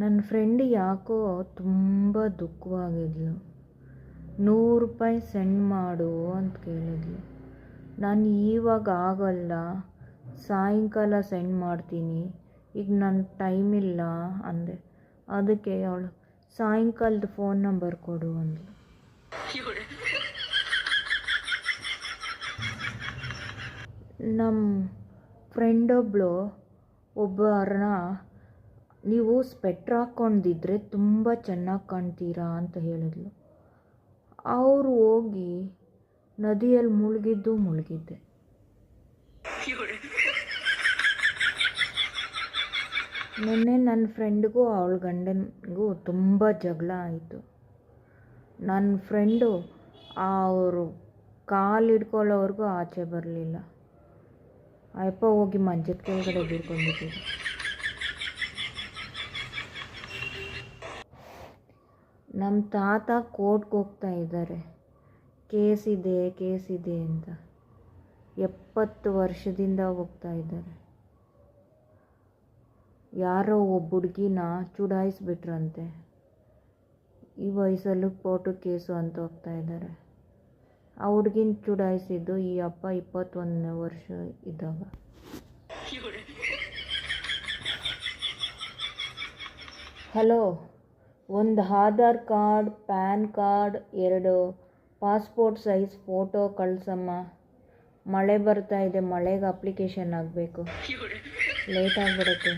ನನ್ನ ಫ್ರೆಂಡ್ ಯಾಕೋ ತುಂಬ ದುಃಖವಾಗಿದ್ಲು. ನೂರು ರೂಪಾಯಿ ಸೆಂಡ್ ಮಾಡು ಅಂತ ಕೇಳಿದ್ಲು. ನಾನು ಇವಾಗ ಆಗಲ್ಲ, ಸಾಯಂಕಾಲ ಸೆಂಡ್ ಮಾಡ್ತೀನಿ, ಈಗ ನನ್ನ ಟೈಮ್ ಇಲ್ಲ ಅಂದೆ. ಅದಕ್ಕೆ ಅವಳು, ಸಾಯಂಕಾಲದ ಫೋನ್ ನಂಬರ್ ಕೊಡು ಅಂದ್ಲು. ನಮ್ಮ ಫ್ರೆಂಡೊಬ್ಬಳು ಒಬ್ಬರನ್ನ ನೀವು ಸ್ಪೆಟ್ರ್ ಹಾಕ್ಕೊಂಡಿದ್ರೆ ತುಂಬ ಚೆನ್ನಾಗಿ ಕಾಣ್ತೀರಾ ಅಂತ ಹೇಳಿದ್ಲು. ಅವರು ಹೋಗಿ ನದಿಯಲ್ಲಿ ಮುಳುಗಿದ್ದು ಮುಳುಗಿದ್ದೆ. ನಿನ್ನೆ ನನ್ನ ಫ್ರೆಂಡ್ಗೂ ಅವಳ ಗಂಡನಿಗೂ ತುಂಬ ಜಗಳ ಆಯಿತು. ನನ್ನ ಫ್ರೆಂಡು ಅವರು ಕಾಲು ಹಿಡ್ಕೊಳ್ಳೋವರೆಗೂ ಆಚೆ ಬರಲಿಲ್ಲ. ಅಯ್ಯಪ್ಪ ಹೋಗಿ ಮಂಜದ ಕೆಳಗಡೆ ಬೀಳ್ಕೊಂಡ್ಬಿಟ್ಟಿದೆ ನಮ್ಮ ತಾತ ಕೋರ್ಟ್ಗೆ ಹೋಗ್ತಾ ಇದ್ದಾರೆ. ಕೇಸ್ ಇದೆ ಕೇಸ್ ಇದೆ ಅಂತ. ಎಪ್ಪತ್ತು ವರ್ಷದಿಂದ ಹೋಗ್ತಾ ಇದ್ದಾರೆ. ಯಾರೋ ಒಬ್ಬ ಹುಡುಗಿನ ಚುಡಾಯಿಸ್ಬಿಟ್ರಂತೆ. ಈ ವಯಸ್ಸಲ್ಲೂ ಕೋರ್ಟು ಕೇಸು ಅಂತ ಹೋಗ್ತಾ ಇದ್ದಾರೆ. ಆ ಹುಡುಗಿನ ಚುಡಾಯಿಸಿದ್ದು ಈ ಅಪ್ಪ ಇಪ್ಪತ್ತೊಂದನೇ ವರ್ಷ ಇದ್ದಾಗ. ಹಲೋ. ಒಂದು ಆಧಾರ್ ಕಾರ್ಡ್, ಪ್ಯಾನ್ ಕಾರ್ಡ್, ಎರಡು ಪಾಸ್ಪೋರ್ಟ್ ಸೈಜ್ ಫೋಟೋ ಕಳ್ಸಮ್ಮ. ಮಳೆ ಬರ್ತಾ ಇದೆ, ಮಳೆಗೆ ಅಪ್ಲಿಕೇಶನ್ ಆಗಬೇಕು. ಲೇಟ್ ಆಗಿಬಿಡುತ್ತೆ.